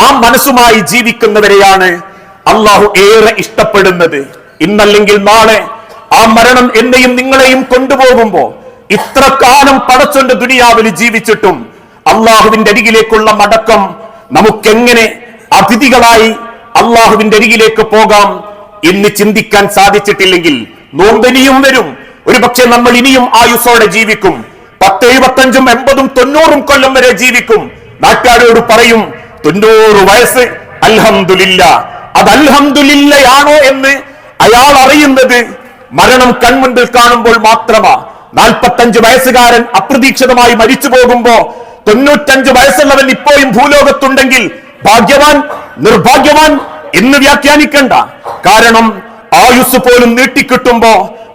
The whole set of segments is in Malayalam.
ആ മനസ്സുമായി ജീവിക്കുന്നവരെയാണ് അള്ളാഹു ഏറെ ഇഷ്ടപ്പെടുന്നത്. ഇന്നല്ലെങ്കിൽ നാളെ ആ മരണം എന്നെയും നിങ്ങളെയും കൊണ്ടുപോകുമ്പോ ഇത്ര കാലം പടച്ചൊണ്ട് ദുനിയാവിൽ ജീവിച്ചിട്ടും അള്ളാഹുവിന്റെ അരികിലേക്കുള്ള മടക്കം നമുക്കെങ്ങനെ അതിഥികളായി അള്ളാഹുവിന്റെ അരികിലേക്ക് പോകാം എന്ന് ചിന്തിക്കാൻ സാധിച്ചിട്ടില്ലെങ്കിൽ നോമ്പനിയും വരും. ഒരു പക്ഷേ നമ്മൾ ഇനിയും ആയുസോടെ ജീവിക്കും. പത്ത് എഴുപത്തഞ്ചും എൺപതും തൊണ്ണൂറും കൊല്ലം വരെ ജീവിക്കും. നാട്ടുകാരോട് പറയും തൊണ്ണൂറ് വയസ്സ്. അൽഹംദുലില്ല. അത് അൽഹംദുലില്ലയാണോ എന്ന് അയാൾ അറിയുന്നത് മരണം കൺമുണ്ടിൽ കാണുമ്പോൾ മാത്രമാ. നാൽപ്പത്തഞ്ച് വയസ്സുകാരൻ അപ്രതീക്ഷിതമായി മരിച്ചു പോകുമ്പോ തൊണ്ണൂറ്റഞ്ച് വയസ്സുള്ളവൻ ഇപ്പോഴും ഭൂലോകത്തുണ്ടെങ്കിൽ ഭാഗ്യവാൻ നിർഭാഗ്യവാൻ എന്ന് വ്യാഖ്യാനിക്കണ്ട. കാരണം ആയുസ് പോലും നീട്ടിക്കിട്ടുമ്പോ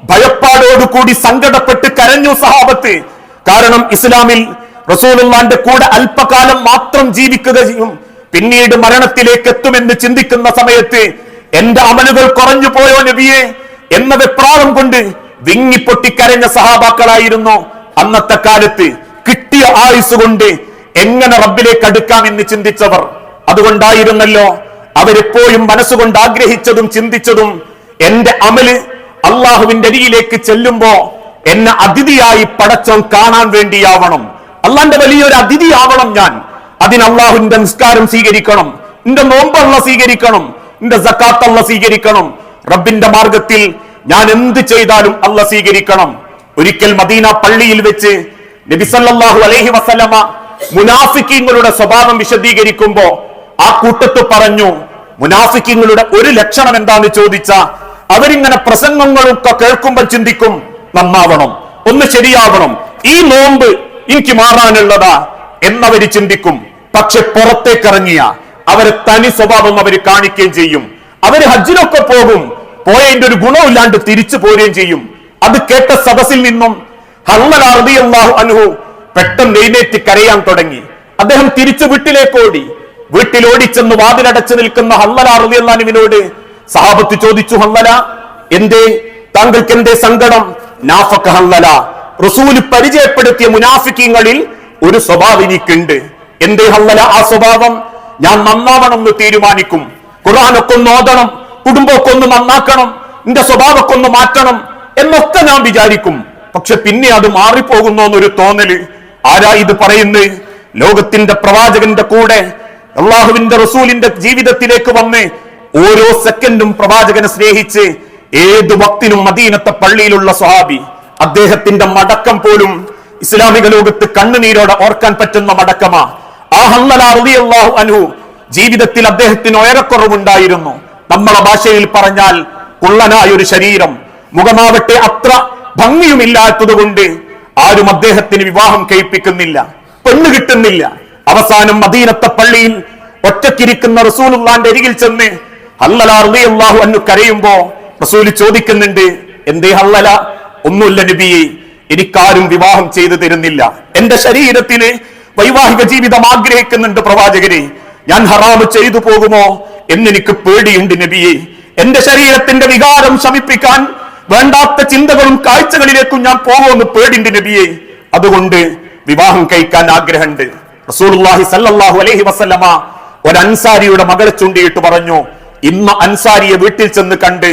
ഭയപ്പാടോടുകൂടി സങ്കടപ്പെട്ട് കരഞ്ഞു സഹാബത്ത്. കാരണം ഇസ്ലാമിൽ റസൂലുള്ളാന്റെ കൂടെ അല്പകാലം മാത്രം ജീവിക്കുകയും പിന്നീട് മരണത്തിലേക്ക് എത്തുമെന്ന് ചിന്തിക്കുന്ന സമയത്ത് എന്റെ അമലുകൾ കുറഞ്ഞു പോയോ നബിയെ? എന്ന വെപ്രാളം കൊണ്ട് വിങ്ങിപ്പൊട്ടിക്കരഞ്ഞ സഹാബാക്കളായിരുന്നു അന്നത്തെ കാലത്ത്. കിട്ടിയ ആയുസ് കൊണ്ട് എങ്ങനെ റബ്ബിലേക്ക് അടുക്കാം എന്ന് ചിന്തിച്ചവർ. അതുകൊണ്ടായിരുന്നല്ലോ അവരെപ്പോഴും മനസ്സുകൊണ്ട് ആഗ്രഹിച്ചതും ചിന്തിച്ചതും എന്റെ അമൽ അള്ളാഹുവിന്റെ അരിയിലേക്ക് ചെല്ലുമ്പോ എന്നെ അതിഥിയായി പടച്ചോൻ കാണാൻ വേണ്ടിയാവണം. അള്ളാന്റെ വലിയൊരു അതിഥിയാവണം ഞാൻ. അതിന് അള്ളാഹുന്റെ നിസ്കാരം സ്വീകരിക്കണം. എന്റെ നോമ്പള്ള സ്വീകരിക്കണം. എന്റെ സക്കാത്തള്ള സ്വീകരിക്കണം. റബ്ബിന്റെ മാർഗത്തിൽ ഞാൻ എന്ത് ചെയ്താലും അല്ല സ്വീകരിക്കണം. ഒരിക്കൽ മദീന പള്ളിയിൽ വെച്ച് നബിസല്ലാഹു അലൈഹി വസല്ലമ മുനാഫിക്കിങ്ങളുടെ സ്വഭാവം വിശദീകരിക്കുമ്പോ ആ കൂട്ടത്ത് പറഞ്ഞു മുനാഫിക്കിങ്ങളുടെ ഒരു ലക്ഷണം എന്താന്ന് ചോദിച്ച അവരിങ്ങനെ പ്രസംഗങ്ങളൊക്കെ കേൾക്കുമ്പോൾ ചിന്തിക്കും നന്നാവണം ഒന്ന് ശരിയാവണം. ഈ നോമ്പ് എനിക്ക് മാറാനുള്ളതാ എന്നവർ ചിന്തിക്കും. പക്ഷെ പുറത്തേക്കിറങ്ങിയ അവരെ തനി സ്വഭാവം അവർ കാണിക്കുകയും ചെയ്യും. അവർ ഹജ്ജിനൊക്കെ പോകും. പോയതിന്റെ ഒരു ഗുണമില്ലാണ്ട് തിരിച്ചു പോരുകയും ചെയ്യും. അത് കേട്ട സദസ്സിൽ നിന്നും അനുഹു പെട്ടെന്ന് എഴുന്നേറ്റ് കരയാൻ തുടങ്ങി. അദ്ദേഹം തിരിച്ചു വീട്ടിലേക്ക് ഓടി. വീട്ടിൽ ഓടിച്ചെന്ന് വാതിലടച്ചു നിൽക്കുന്ന ഹള്ളലാറുദിയല്ലാനുവിനോട് സഹാബത്ത് ചോദിച്ചു ഹള്ളല എന്തേ? താങ്കൾക്ക് എന്തേ സങ്കടം? നാഫക്ക് ഹള്ളല റസൂൽ പരിചയപ്പെടുത്തിയ മുനാഫിക്കങ്ങളിൽ ഒരു സ്വഭാവം എനിക്കുണ്ട്. എന്തേ ഹള്ളല ആ സ്വഭാവം ഞാൻ നന്നാവണം എന്ന് തീരുമാനിക്കും. ഖുർആാനൊക്കെ ഒന്ന് ഓതണം കുടുംബമൊക്കെ ഒന്ന് നന്നാക്കണം എന്റെ സ്വഭാവമൊക്കെ ഒന്ന് മാറ്റണം എന്നൊക്കെ ഞാൻ വിചാരിക്കും. പക്ഷെ പിന്നെ അത് മാറിപ്പോകുന്നു എന്നൊരു തോന്നൽ. ആരാ ഇത് പറയുന്നത് ലോകത്തിന്റെ പ്രവാചകന്റെ കൂടെ അള്ളാഹുവിന്റെ റസൂലിന്റെ ജീവിതത്തിലേക്ക് വന്ന് ഓരോ സെക്കൻഡും പ്രവാചകനെ സ്നേഹിച്ച് ഏത് ഭക്തിനും മദീനത്തെ പള്ളിയിലുള്ള സ്വഹാബി അദ്ദേഹത്തിന്റെ മടക്കം പോലും ഇസ്ലാമിക ലോകത്ത് കണ്ണുനീരോടെ ഓർക്കാൻ പറ്റുന്ന മടക്കമാ. ആ ഹന്നലാഹു അനു ജീവിതത്തിൽ അദ്ദേഹത്തിന് ഉയരക്കുറവുണ്ടായിരുന്നു നമ്മളെ ഭാഷയിൽ പറഞ്ഞാൽ കുള്ളനായ ഒരു ശരീരം മുഖമാവട്ടെ അത്ര ഭംഗിയുമില്ലാത്തത് കൊണ്ട് ആരും അദ്ദേഹത്തിന് വിവാഹം കഴിപ്പിക്കുന്നില്ല പെണ്ണ് കിട്ടുന്നില്ല. അവസാനം മദീനത്തെ പള്ളിയിൽ ഒറ്റക്കിരിക്കുന്ന റസൂലുള്ളാന്റെ അരികിൽ ചെന്ന് ഹല്ലല റളിയല്ലാഹു അൻഹു കരയുമ്പോ റസൂൽ ചോദിക്കുന്നുണ്ട് എന്തേ ഹല്ലല ഒന്നുമില്ല നബിയെ എനിക്കാരും വിവാഹം ചെയ്തു തരുന്നില്ല. എന്റെ ശരീരത്തിന് വൈവാഹിക ജീവിതം ആഗ്രഹിക്കുന്നുണ്ട് പ്രവാചകരെ. ഞാൻ ഹറാമ് ചെയ്തു പോകുമോ എന്നെനിക്ക് പേടിയുണ്ട് നബിയെ എന്റെ ശരീരത്തിന്റെ വികാരം ശമിപ്പിക്കാൻ വേണ്ടാത്ത ചിന്തകളും കാഴ്ചകളിലേക്കും ഞാൻ പോകുമെന്ന് പേടിണ്ട് നബിയെ അതുകൊണ്ട് വിവാഹം കഴിക്കാൻ ആഗ്രഹമുണ്ട്. റസൂലുള്ളാഹി സല്ലല്ലാഹു അലൈഹി വസല്ലമ ഒരു അൻസാരിയുടെ മകളെ ചൂണ്ടിയിട്ട് പറഞ്ഞു ഇന്ന് അൻസാരിയെ വീട്ടിൽ ചെന്ന് കണ്ട്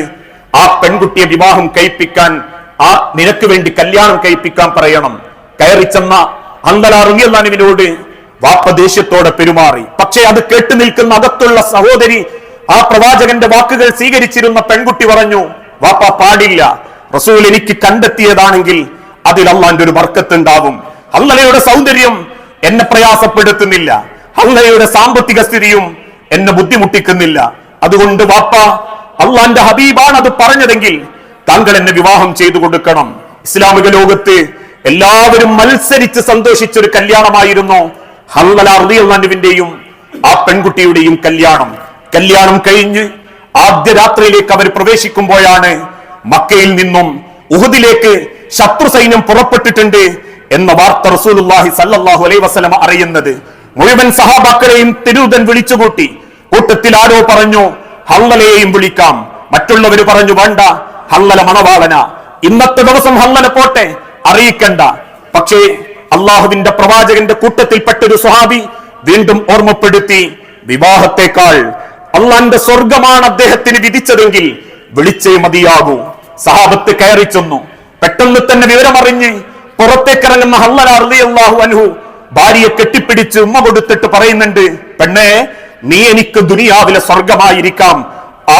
ആ പെൺകുട്ടിയെ വിവാഹം കഴിപ്പിക്കാൻ ആ നിനക്ക് വേണ്ടി കല്യാണം കഴിപ്പിക്കാൻ പറയണം. കയറിച്ചെന്ന ചെന്ന അന്തലാറുങ്ങിയല്ലാനുവിനോട് വാപ്പ ദേഷ്യത്തോടെ പെരുമാറി. പക്ഷേ അത് കേട്ടു നിൽക്കുന്ന അകത്തുള്ള സഹോദരി ആ പ്രവാചകന്റെ വാക്കുകൾ സ്വീകരിച്ചിരുന്ന പെൺകുട്ടി പറഞ്ഞു വാപ്പ പാടില്ല. റസൂൽ എനിക്ക് കണ്ടെത്തിയതാണെങ്കിൽ അതിൽ അള്ളാന്റെ ഒരു വർക്കത്തുണ്ടാവും അള്ളയുടെ സൗന്ദര്യം എന്നെ പ്രയാസപ്പെടുത്തുന്നില്ല. അള്ളയുടെ സാമ്പത്തിക സ്ഥിതിയും എന്നെ ബുദ്ധിമുട്ടിക്കുന്നില്ല. അതുകൊണ്ട് വാപ്പ അള്ളാന്റെ ഹബീബാണ് അത് പറഞ്ഞതെങ്കിൽ താങ്കൾ എന്നെ വിവാഹം ചെയ്തു കൊടുക്കണം. ഇസ്ലാമിക ലോകത്ത് എല്ലാവരും മത്സരിച്ച് സന്തോഷിച്ച ഒരു കല്യാണമായിരുന്നു ഹല്ലലാർദിയുള്ളാന്റുവിന്റെയും ആ പെൺകുട്ടിയുടെയും കല്യാണം. കല്യാണം കഴിഞ്ഞ് ആദ്യ രാത്രിയിലേക്ക് അവർ പ്രവേശിക്കുമ്പോഴാണ് മക്കയിൽ നിന്നും ഉഹദിലേക്ക് ശത്രു സൈന്യം പുറപ്പെട്ടിട്ടുണ്ട് എന്ന വാർത്ത റസൂലുള്ളാഹി സല്ലാഹു അലൈ വസ്ലമ അറിയുന്നത്. മുഴുവൻ സഹാബാക്കളെയും തിരുതൻ വിളിച്ചുകൂട്ടി. കൂട്ടത്തിൽ ആരോ പറഞ്ഞു ഹള്ളലയെയും വിളിക്കാം. മറ്റുള്ളവർ പറഞ്ഞു വേണ്ട ഹള്ളല മണവാളന. ഇന്നത്തെ ദിവസം ഹല്ലല പോട്ടെ അറിയിക്കണ്ട. പക്ഷേ അള്ളാഹുവിന്റെ പ്രവാചകന്റെ കൂട്ടത്തിൽപ്പെട്ട ഒരു സ്വഹാബി വീണ്ടും ഓർമ്മപ്പെടുത്തി വിവാഹത്തെക്കാൾ അള്ളാന്റെ സ്വർഗമാണ് അദ്ദേഹത്തിന് വിധിച്ചതെങ്കിൽ വിളിച്ചേ മതിയാകൂ. സഹാബത്ത് കയറി ചെന്നു. പെട്ടെന്ന് തന്നെ വിവരമറിഞ്ഞ് പുറത്തേക്കിറങ്ങുന്ന റളിയല്ലാഹു അൻഹു ഭാര്യയെ കെട്ടിപ്പിടിച്ച് ഉമ്മ കൊടുത്തിട്ട് പറയുന്നുണ്ട് പെണ്ണേ നീ എനിക്ക് ദുനിയാവിലെ സ്വർഗമായിരിക്കാം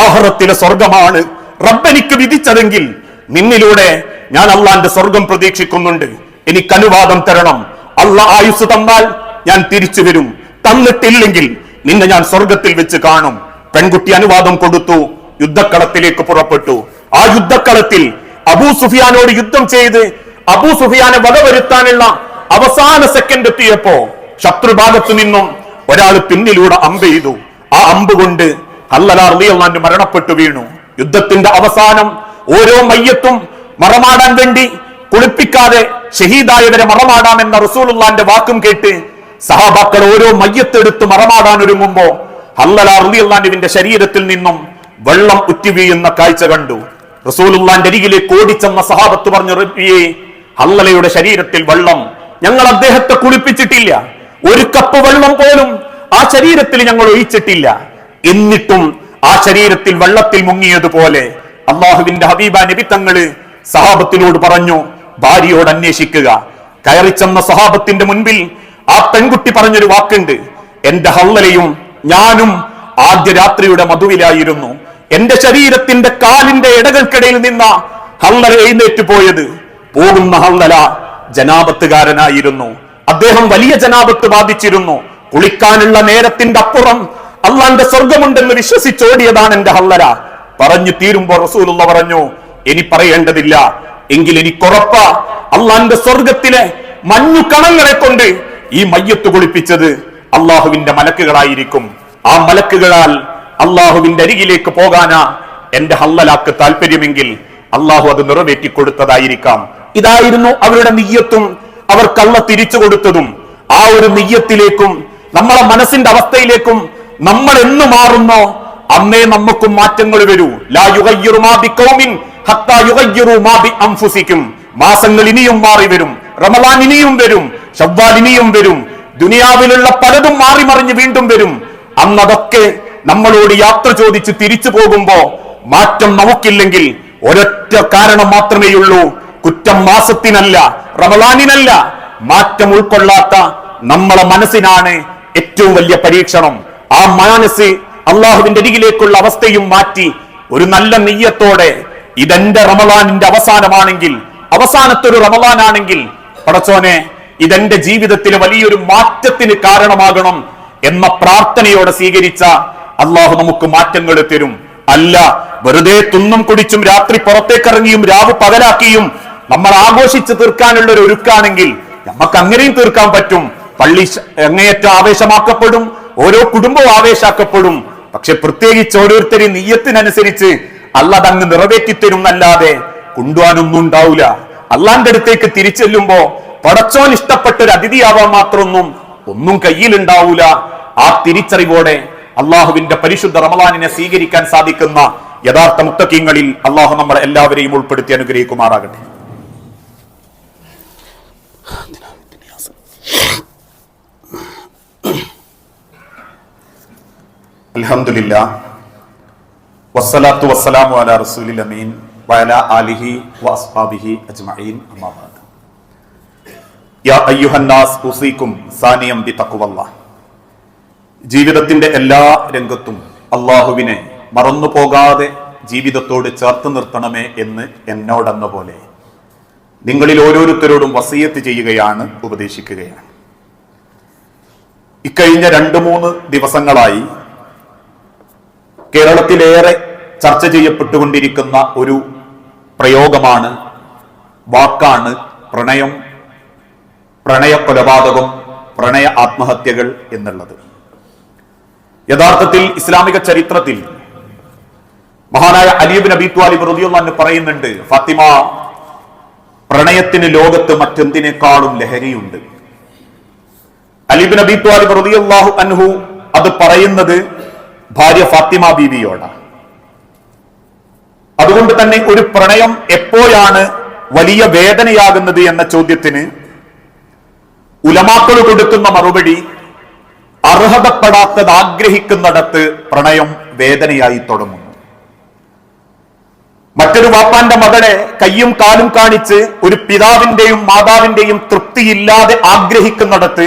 ആഹ്റത്തിലെ സ്വർഗമാണ്. റബ്ബെനിക്ക് വിധിച്ചതെങ്കിൽ നിന്നിലൂടെ ഞാൻ അള്ളാന്റെ സ്വർഗം പ്രതീക്ഷിക്കുന്നുണ്ട്. എനിക്ക് അനുവാദം തരണം. അള്ള ആയുസ് തന്നാൽ ഞാൻ തിരിച്ചു വരും. തന്നിട്ടില്ലെങ്കിൽ നിന്നെ ഞാൻ സ്വർഗത്തിൽ വെച്ച് കാണും. പെൺകുട്ടി അനുവാദം കൊടുത്തു യുദ്ധക്കളത്തിലേക്ക് പുറപ്പെട്ടു. ആ യുദ്ധക്കളത്തിൽ അബൂ സുഫിയാനോട് യുദ്ധം ചെയ്ത് അബൂ സുഫിയാനെ വകവരുത്താനുള്ള അവസാന സെക്കൻഡ് എത്തിയപ്പോ ശത്രുഭാഗത്തു നിന്നും ഒരാൾ പിന്നിലൂടെ അമ്പ് ചെയ്തു. ആ അമ്പ് കൊണ്ട് അള്ളലാറിയാൻ മരണപ്പെട്ടു വീണു. യുദ്ധത്തിന്റെ അവസാനം ഓരോ മയ്യത്തും മറമാടാൻ വേണ്ടി കുളിപ്പിക്കാതെ ഷഹീദായവരെ മറമാടാമെന്ന റസൂലുള്ളാന്റെ വാക്കും കേട്ട് സഹാബാക്കൾ ഓരോ മയ്യത്തെടുത്ത് മറമാടാൻ ഒരുങ്ങുമ്പോ അള്ളലാറിയാന്റെ ശരീരത്തിൽ നിന്നും വെള്ളം ഉറ്റി വീഴുന്ന കാഴ്ച കണ്ടു. റസൂലുള്ളാന്റെ അരികിലേക്ക് ഓടിച്ചെന്ന സഹാബത്ത് പറഞ്ഞു റബ്ബിയെ ഹല്ലലയുടെ ശരീരത്തിൽ വെള്ളം. ഞങ്ങൾ അദ്ദേഹത്തെ കുളിപ്പിച്ചിട്ടില്ല. ഒരു കപ്പ് വെള്ളം പോലും ആ ശരീരത്തിൽ ഞങ്ങൾ ഒഴിച്ചിട്ടില്ല. എന്നിട്ടും ആ ശരീരത്തിൽ വെള്ളത്തിൽ മുങ്ങിയതുപോലെ അള്ളാഹുവിന്റെ ഹബീബ നബി സഹാബത്തിനോട് പറഞ്ഞു ഭാര്യയോട് അന്വേഷിക്കുക. കയറി ചെന്ന സഹാബത്തിന്റെ മുൻപിൽ ആ പെൺകുട്ടി പറഞ്ഞൊരു വാക്കുണ്ട്. എന്റെ ഹള്ളലയും ഞാനും ആദ്യ രാത്രിയുടെ മധുവിലായിരുന്നു. എന്റെ ശരീരത്തിന്റെ കാലിന്റെ ഇടകൾക്കിടയിൽ നിന്ന ഹള്ളല എഴുന്നേറ്റ് പോയത്. പോകുന്ന ഹള്ളല ജനാപത്തുകാരനായിരുന്നു. അദ്ദേഹം വലിയ ജനാപത്ത് ബാധിച്ചിരുന്നു. കുളിക്കാനുള്ള നേരത്തിന്റെ അപ്പുറം അള്ളാന്റെ സ്വർഗമുണ്ടെന്ന് വിശ്വസിച്ചോടിയതാണ് എന്റെ ഹല്ലര പറഞ്ഞു തീരുമ്പോ റസൂലുള്ള പറഞ്ഞു ഇനി പറയേണ്ടതില്ല. എങ്കിൽ എനിക്കുറപ്പ അള്ളാന്റെ സ്വർഗത്തിലെ മഞ്ഞു കണങ്ങളെ കൊണ്ട് ഈ മയ്യത്ത് കുളിപ്പിച്ചത് അള്ളാഹുവിന്റെ മലക്കുകളായിരിക്കും. ആ മലക്കുകളാൽ അള്ളാഹുവിന്റെ അരികിലേക്ക് പോകാനാ എന്റെ ഹല്ലലാക്ക് താല്പര്യമെങ്കിൽ അള്ളാഹു അത് നിറവേറ്റി കൊടുത്തതായിരിക്കാം. ഇതായിരുന്നു അവരുടെ നെയ്യത്തും അവർ കള്ള തിരിച്ചു കൊടുത്തതും. ആ ഒരു നെയ്യത്തിലേക്കും നമ്മളെ മനസ്സിന്റെ അവസ്ഥയിലേക്കും നമ്മൾ എന്ന് മാറുന്നോ? അന്നേ നമുക്കും മാറ്റങ്ങൾ വരൂ. ലാ അൻഫുസിക്കും മാസങ്ങൾ ഇനിയും മാറി വരും. റമളാൻ ഇനിയും വരും. ഷവ്വാൽ ഇനിയും വരും. ദുനിയാവിലുള്ള പലതും മാറി മറിഞ്ഞ് വീണ്ടും വരും. അന്നതൊക്കെ നമ്മളോട് യാത്ര ചോദിച്ച് തിരിച്ചു പോകുമ്പോ മാറ്റം നമുക്കില്ലെങ്കിൽ ഒരൊറ്റ കാരണം മാത്രമേ ഉള്ളൂ കുറ്റം മാസത്തിനല്ല റമലാനിനല്ല മാറ്റം ഉൾക്കൊള്ളാത്ത നമ്മളെ മനസ്സിനാണ് ഏറ്റവും വലിയ പരീക്ഷണം. ആ മനസ്സ് അള്ളാഹുവിന്റെ അരികിലേക്കുള്ള അവസ്ഥയും മാറ്റി ഒരു നല്ല നെയ്യത്തോടെ ഇതെന്റെ റമലാനിന്റെ അവസാനമാണെങ്കിൽ അവസാനത്തെ ഒരു റമലാനാണെങ്കിൽ പടച്ചോനെ ഇതെന്റെ ജീവിതത്തിൽ വലിയൊരു മാറ്റത്തിന് കാരണമാകണം എന്ന പ്രാർത്ഥനയോടെ സ്വീകരിച്ച അള്ളാഹു നമുക്ക് മാറ്റങ്ങൾ തരും. അല്ല വെറുതെ തുന്നും കുടിച്ചും രാത്രി പുറത്തേക്കിറങ്ങിയും രാവ് പകലാക്കിയും നമ്മൾ ആഘോഷിച്ച് തീർക്കാനുള്ള ഒരു ഒരുക്കാണെങ്കിൽ നമുക്ക് അങ്ങനെയും തീർക്കാൻ പറ്റും. പള്ളി അങ്ങേയറ്റം ആവേശമാക്കപ്പെടും. ഓരോ കുടുംബവും ആവേശാക്കപ്പെടും. പക്ഷെ പ്രത്യേകിച്ച് ഓരോരുത്തരും നീയത്തിനനുസരിച്ച് അല്ല അങ്ങ് നിറവേറ്റി തരും എന്നല്ലാതെ കൊണ്ടുപോകാനൊന്നും ഉണ്ടാവില്ല അള്ളാന്റെ അടുത്തേക്ക് തിരിച്ചെല്ലുമ്പോ പടച്ചോൻ ഇഷ്ടപ്പെട്ട ഒരു അതിഥിയാവാൻ മാത്രമൊന്നും ഒന്നും കയ്യിലുണ്ടാവൂല. ആ തിരിച്ചറിവോടെ അള്ളാഹുവിന്റെ പരിശുദ്ധ റമലാനിനെ സ്വീകരിക്കാൻ സാധിക്കുന്ന യഥാർത്ഥ മുത്തക്കീങ്ങളിൽ അള്ളാഹു നമ്മളെ എല്ലാവരെയും ഉൾപ്പെടുത്തി അനുഗ്രഹിക്കുമാറാകട്ടെ. അൽഹംദുലില്ല. വസ്സലാത്തു വസ്സലാമു അലാ റസൂലിൽ അമീൻ വഅലാ ആലിഹി വഅസ്ഹാബിഹി അജ്മഈൻ. അമ്മാബാദ് യാ അയ്യുഹന്നാസ് ഉസീക്കും സാനിയം ബി തക്കുവല്ല ജീവിതത്തിന്റെ എല്ലാ രംഗത്തും അള്ളാഹുവിനെ മറന്നു പോകാതെ ജീവിതത്തോട് ചേർത്ത് നിർത്തണമേ എന്ന് എന്നോടെന്ന പോലെ നിങ്ങളിൽ ഓരോരുത്തരോടും വസീയത്ത് ചെയ്യുകയാണ് ഉപദേശിക്കുകയാണ്. ഇക്കഴിഞ്ഞ രണ്ട് മൂന്ന് ദിവസങ്ങളായി കേരളത്തിലേറെ ചർച്ച ചെയ്യപ്പെട്ടുകൊണ്ടിരിക്കുന്ന ഒരു പ്രയോഗമാണ് വാക്കാണ് പ്രണയം പ്രണയ കൊലപാതകം പ്രണയ ആത്മഹത്യകൾ എന്നുള്ളത്. യഥാർത്ഥത്തിൽ ഇസ്ലാമിക ചരിത്രത്തിൽ മഹാനായ അലീബ് നബി ത്വാലിബ് റളിയല്ലാഹു പറയുന്നുണ്ട് ഫാത്തിമ പ്രണയത്തിന് ലോകത്ത് മറ്റെന്തിനേക്കാളും ലഹരിയുണ്ട്. അലീബ് നബി ത്വാലിബ് റളിയല്ലാഹു അൻഹു അത് പറയുന്നത് ഭാര്യ ഫാത്തിമ ബീവിയോടാണ് അതുകൊണ്ട് തന്നെ ഒരു പ്രണയം എപ്പോഴാണ് വലിയ വേദനയാകുന്നത് എന്ന ചോദ്യത്തിന് ഉലമാക്കൾ കൊടുക്കുന്ന മറുപടി അർഹതപ്പെടാത്തത് ആഗ്രഹിക്കുന്നിടത്ത് പ്രണയം വേദനയായി തുടങ്ങുന്നു. മറ്റൊരു വാപ്പാന്റെ മകളെ കയ്യും കാലും കാണിച്ച് ഒരു പിതാവിന്റെയും മാതാവിന്റെയും തൃപ്തിയില്ലാതെ ആഗ്രഹിക്കുന്നിടത്ത്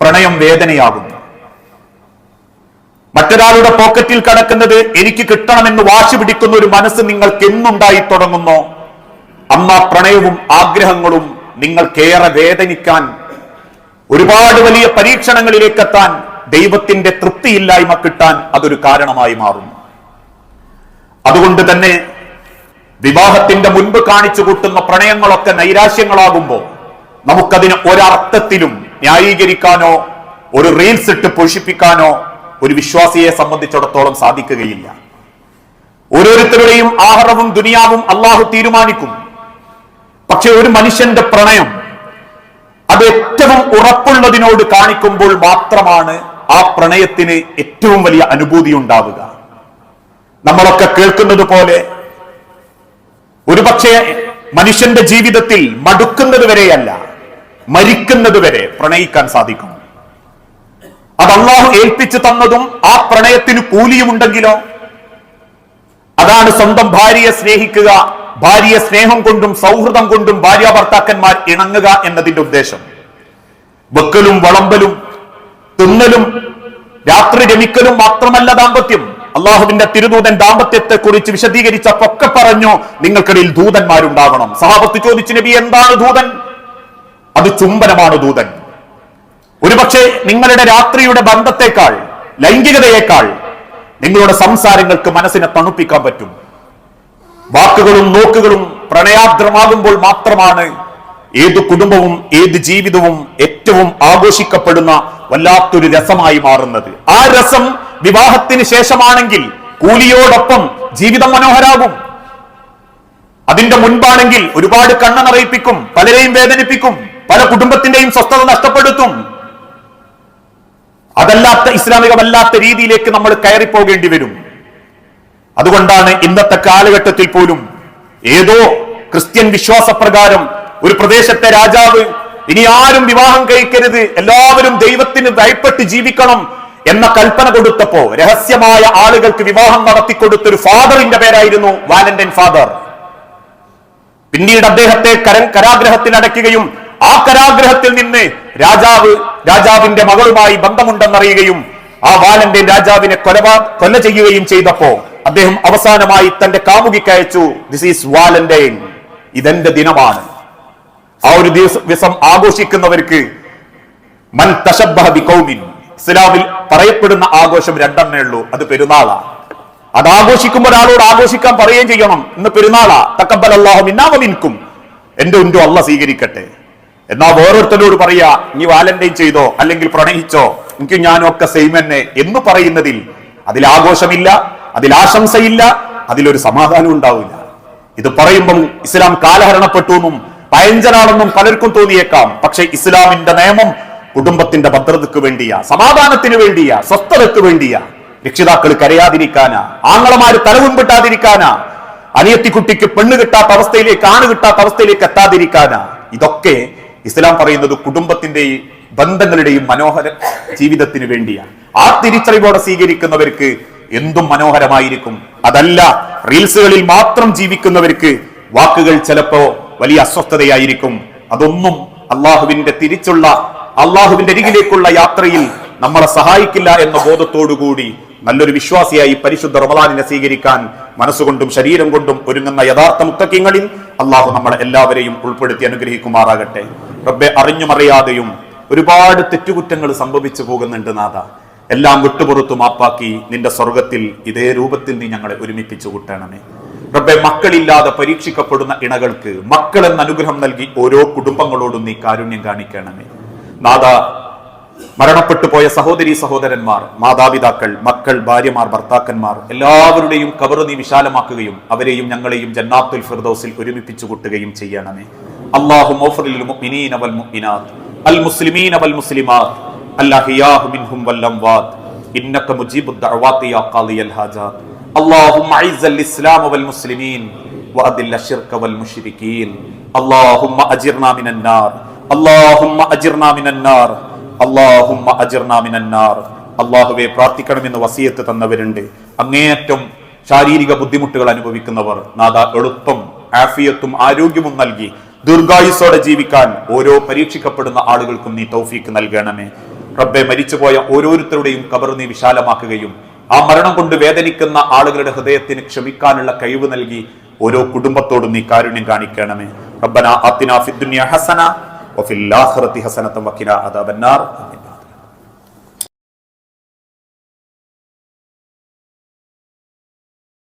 പ്രണയം വേദനയാകുന്നു. മറ്റൊരാളുടെ പോക്കറ്റിൽ കിടക്കുന്നത് എനിക്ക് കിട്ടണമെന്ന് വാശി പിടിക്കുന്ന ഒരു മനസ്സ് നിങ്ങൾക്ക് എന്നുണ്ടായി തുടങ്ങുന്നു. അമ്മ പ്രണയവും ആഗ്രഹങ്ങളും നിങ്ങൾക്കേറെ വേദനിക്കാൻ ഒരുപാട് വലിയ പരീക്ഷണങ്ങളിലേക്ക് എത്താൻ ദൈവത്തിന്റെ തൃപ്തിയില്ലായ്മ കിട്ടാൻ അതൊരു കാരണമായി മാറുന്നു. അതുകൊണ്ട് തന്നെ വിവാഹത്തിന്റെ മുൻപ് കാണിച്ചു കൂട്ടുന്ന പ്രണയങ്ങളൊക്കെ നൈരാശ്യങ്ങളാകുമ്പോൾ നമുക്കതിന് ഒരർത്ഥത്തിലും ന്യായീകരിക്കാനോ ഒരു റീൽസ് ഇട്ട് പോഷിപ്പിക്കാനോ ഒരു വിശ്വാസിയെ സംബന്ധിച്ചിടത്തോളം സാധിക്കുകയില്ല. ഓരോരുത്തരുടെയും ആഹാരവും ദുനിയാവും അള്ളാഹു തീരുമാനിക്കും. പക്ഷെ ഒരു മനുഷ്യന്റെ പ്രണയം അത് ഏറ്റവും ഉറപ്പുള്ളതിനോട് കാണിക്കുമ്പോൾ മാത്രമാണ് ആ പ്രണയത്തിന് ഏറ്റവും വലിയ അനുഭൂതി ഉണ്ടാവുക. നമ്മളൊക്കെ കേൾക്കുന്നത് പോലെ ഒരുപക്ഷെ മനുഷ്യന്റെ ജീവിതത്തിൽ മടുക്കുന്നത് വരെയല്ല മരിക്കുന്നത് വരെ പ്രണയിക്കാൻ സാധിക്കും. അത് അള്ളാഹു ഏൽപ്പിച്ചു തന്നതും ആ പ്രണയത്തിന് കൂലിയുമുണ്ടെങ്കിലോ? അതാണ് സ്വന്തം ഭാര്യയെ സ്നേഹിക്കുക ഭാര്യയെ സ്നേഹം കൊണ്ടും സൗഹൃദം കൊണ്ടും ഭാര്യ ഭർത്താക്കന്മാർ ഇണങ്ങുക എന്നതിന്റെ ഉദ്ദേശം. വെക്കലും വളമ്പലും തിന്നലും രാത്രി രമിക്കലും മാത്രമല്ല ദാമ്പത്യം. അള്ളാഹുവിന്റെ തിരുദൂതൻ ദാമ്പത്യത്തെ കുറിച്ച് വിശദീകരിച്ചപ്പൊക്കെ പറഞ്ഞു നിങ്ങൾക്കിടയിൽ ദൂതന്മാരുണ്ടാകണം. സഹാബത്ത് ചോദിച്ചു നബി എന്താണ് ദൂതൻ? അത് ചുംബനമാണ് ദൂതൻ. ഒരുപക്ഷെ നിങ്ങളുടെ രാത്രിയുടെ ബന്ധത്തെക്കാൾ ലൈംഗികതയേക്കാൾ നിങ്ങളുടെ സംസാരങ്ങൾക്ക് മനസ്സിനെ തണുപ്പിക്കാൻ പറ്റും. വാക്കുകളും നോക്കുകളും പ്രണയാർദ്രമാകുമ്പോൾ മാത്രമാണ് ഏത് കുടുംബവും ഏത് ജീവിതവും ഏറ്റവും ആഘോഷിക്കപ്പെടുന്ന വല്ലാത്തൊരു രസമായി മാറുന്നത്. ആ രസം വിവാഹത്തിന് ശേഷമാണെങ്കിൽ കൂലിയോടൊപ്പം ജീവിതം മനോഹരാകും. അതിന്റെ മുൻപാണെങ്കിൽ ഒരുപാട് കണ്ണ നിറയിപ്പിക്കും പലരെയും വേദനിപ്പിക്കും പല കുടുംബത്തിന്റെയും സ്വസ്ഥത നഷ്ടപ്പെടുത്തും. അതല്ലാത്ത ഇസ്ലാമികമല്ലാത്ത രീതിയിലേക്ക് നമ്മൾ കയറി കയറിപ്പോകേണ്ടി വരും. അതുകൊണ്ടാണ് ഇന്നത്തെ കാലഘട്ടത്തിൽ പോലും ഏതോ ക്രിസ്ത്യൻ വിശ്വാസപ്രകാരം ഒരു പ്രദേശത്തെ രാജാവ് ഇനി ആരും വിവാഹം കഴിക്കരുത് എല്ലാവരും ദൈവത്തിന് ഭയപ്പെട്ട് ജീവിക്കണം എന്ന കൽപ്പന കൊടുത്തപ്പോ രഹസ്യമായ ആളുകൾക്ക് വിവാഹം നടത്തി നടത്തിക്കൊടുത്തൊരു ഫാദറിന്റെ പേരായിരുന്നു വാലന്റൈൻ ഫാദർ. പിന്നീട് അദ്ദേഹത്തെ കര കരാഗ്രഹത്തിൽ അടയ്ക്കുകയും ആ കരാഗ്രഹത്തിൽ നിന്ന് രാജാവ് രാജാവിന്റെ മകളുമായി ബന്ധമുണ്ടെന്നറിയുകയും ആ ബാലന്റെ രാജാവിനെ കൊലപാ കൊല ചെയ്യുകയും ചെയ്തപ്പോ അദ്ദേഹം അവസാനമായി തന്റെ കാമുകിക്ക് അയച്ചു ദിസ് ഈസ് വാലന്റൈൻ ഇതെന്റെ ദിനമാണ്. ആ ഒരു ദിവസം ആഘോഷിക്കുന്നവർക്ക് മൻ തശബ്ബഹ ബിഖൗമിൻ. ഇസ്ലാമിൽ പറയപ്പെടുന്ന ആഘോഷം രണ്ടെണ്ണേ ഉള്ളൂ. അത് പെരുന്നാളാണ് അത് ആഘോഷിക്കുമ്പോൾ ഒരാളോട് ആഘോഷിക്കാൻ പറയുകയും ചെയ്യണം. ഇന്ന് പെരുന്നാളാ. തക്കബൽ അള്ളാഹു എന്റെ ഉണ്ടോ അല്ല സ്വീകരിക്കട്ടെ. എന്നാ വേറൊരുത്തരോട് പറയാ നീ വാലന്റൈൻ ചെയ്തോ അല്ലെങ്കിൽ പ്രണയിച്ചോ? എനിക്ക് ഞാനും ഒക്കെ സെയിം തന്നെ എന്ന് പറയുന്നതിൽ അതിൽ ആഘോഷമില്ല അതിൽ ആശംസയില്ല അതിലൊരു സമാധാനം ഉണ്ടാവില്ല. ഇത് പറയുമ്പം ഇസ്ലാം കാലഹരണപ്പെട്ടു എന്നും പയഞ്ചനാണെന്നും പലർക്കും തോന്നിയേക്കാം. പക്ഷെ ഇസ്ലാമിന്റെ നിയമം കുടുംബത്തിന്റെ ഭദ്രതയ്ക്ക് വേണ്ടിയാ സമാധാനത്തിന് വേണ്ടിയാ സ്വസ്ഥതയ്ക്ക് വേണ്ടിയാ. രക്ഷിതാക്കൾ കരയാതിരിക്കാനാ ആങ്ങളമാര് തലമുൻപിട്ടാതിരിക്കാനാ അനിയത്തിക്കുട്ടിക്ക് പെണ്ണ് കിട്ടാത്ത അവസ്ഥയിലേക്ക് ആണ് കിട്ടാത്ത അവസ്ഥയിലേക്ക് എത്താതിരിക്കാനാ. ഇതൊക്കെ ഇസ്ലാം പറയുന്നത് കുടുംബത്തിന്റെയും ബന്ധങ്ങളുടെയും മനോഹര ജീവിതത്തിന് വേണ്ടിയാണ്. ആ തിരിച്ചറിവോടെ സ്വീകരിക്കുന്നവർക്ക് എന്തും മനോഹരമായിരിക്കും. അതല്ല റീൽസുകളിൽ മാത്രം ജീവിക്കുന്നവർക്ക് വാക്കുകൾ ചിലപ്പോ വലിയ അസ്വസ്ഥതയായിരിക്കും. അതൊന്നും അള്ളാഹുവിന്റെ തിരിച്ചുള്ള അള്ളാഹുവിന്റെ അരികിലേക്കുള്ള യാത്രയിൽ നമ്മളെ സഹായിക്കില്ല എന്ന ബോധത്തോടുകൂടി നല്ലൊരു വിശ്വാസിയായി പരിശുദ്ധ റമദാനിനെ സ്വീകരിക്കാൻ മനസ്സുകൊണ്ടും ശരീരം കൊണ്ടും ഒരുങ്ങുന്ന യഥാർത്ഥ മുത്തക്കിങ്ങളിൽ അള്ളാഹു നമ്മളെ എല്ലാവരെയും ഉൾപ്പെടുത്തി അനുഗ്രഹിക്കുമാറാകട്ടെ. റബ്ബെ അറിഞ്ഞുമറിയാതെയും ഒരുപാട് തെറ്റുകുറ്റങ്ങൾ സംഭവിച്ചു പോകുന്നുണ്ട് നാഥ. എല്ലാം വിട്ടുപുറത്തു മാപ്പാക്കി നിന്റെ സ്വർഗത്തിൽ ഇതേ രൂപത്തിൽ നീ ഞങ്ങളെ ഒരുമിപ്പിച്ചു കൂട്ടണമേ. റബ്ബെ മക്കളില്ലാതെ പരീക്ഷിക്കപ്പെടുന്ന ഇണകൾക്ക് മക്കളെന്ന അനുഗ്രഹം നൽകി ഓരോ കുടുംബങ്ങളോടും നീ കാരുണ്യം കാണിക്കണമേ. നാഥ മരണപ്പെട്ടു പോയ സഹോദരി സഹോദരന്മാർ മാതാപിതാക്കൾ മക്കൾ ഭാര്യമാർ ഭർത്താക്കന്മാർ എല്ലാവരുടെയും കബറ് നീ വിശാലമാക്കുകയും അവരെയും ഞങ്ങളെയും ജന്നാത്തുൽ ഫിർദൗസിൽ ഒരുമിപ്പിച്ചു കൂട്ടുകയും ചെയ്യണമേ അല്ലാഹു മൗഫറിൽ മുഅ്മിനീന വൽ മുഅ്മിനാത്ത് അൽ മുസ്ലിമീന വൽ മുസ്ലിമാത്ത് അല്ലഹിയാഹു മിൻഹും വൽ അംവാത്ത് ഇന്നക മുജീബുദ് ദഅവാതി യാ ഖാദിയൽ ഹാജാത്ത് اللهم اعز الاسلام والمسلمين واذل الشرك والمشركين اللهم اجرنا من النار اللهم اجرنا من النار അള്ളാഹുമ്മ അള്ളാഹുവെ പ്രാർത്ഥിക്കണമെന്ന് വസീയത്ത് തന്നവരുണ്ട്. അങ്ങേയറ്റം ശാരീരിക ബുദ്ധിമുട്ടുകൾ അനുഭവിക്കുന്നവർ നാഥ എളുപ്പം ആഫിയത്തും ആരോഗ്യവും നൽകി ദീർഘായുസോടെ ജീവിക്കാൻ ഓരോ പരീക്ഷിക്കപ്പെടുന്ന ആളുകൾക്കും നീ തൗഫീക്ക് നൽകണമേ. റബ്ബെ മരിച്ചുപോയ ഓരോരുത്തരുടെയും കബർ നീ വിശാലമാക്കുകയും ആ മരണം കൊണ്ട് വേദനിക്കുന്ന ആളുകളുടെ ഹൃദയത്തിന് ക്ഷമിക്കാനുള്ള കഴിവ് നൽകി ഓരോ കുടുംബത്തോടും നീ കാരുണ്യം കാണിക്കണമേ. റബ്ബന അത്തിനാ ഫിദ്ദുനിയ ഹസന وفي الآخرة حسنة وقنا عذاب النار. آمين.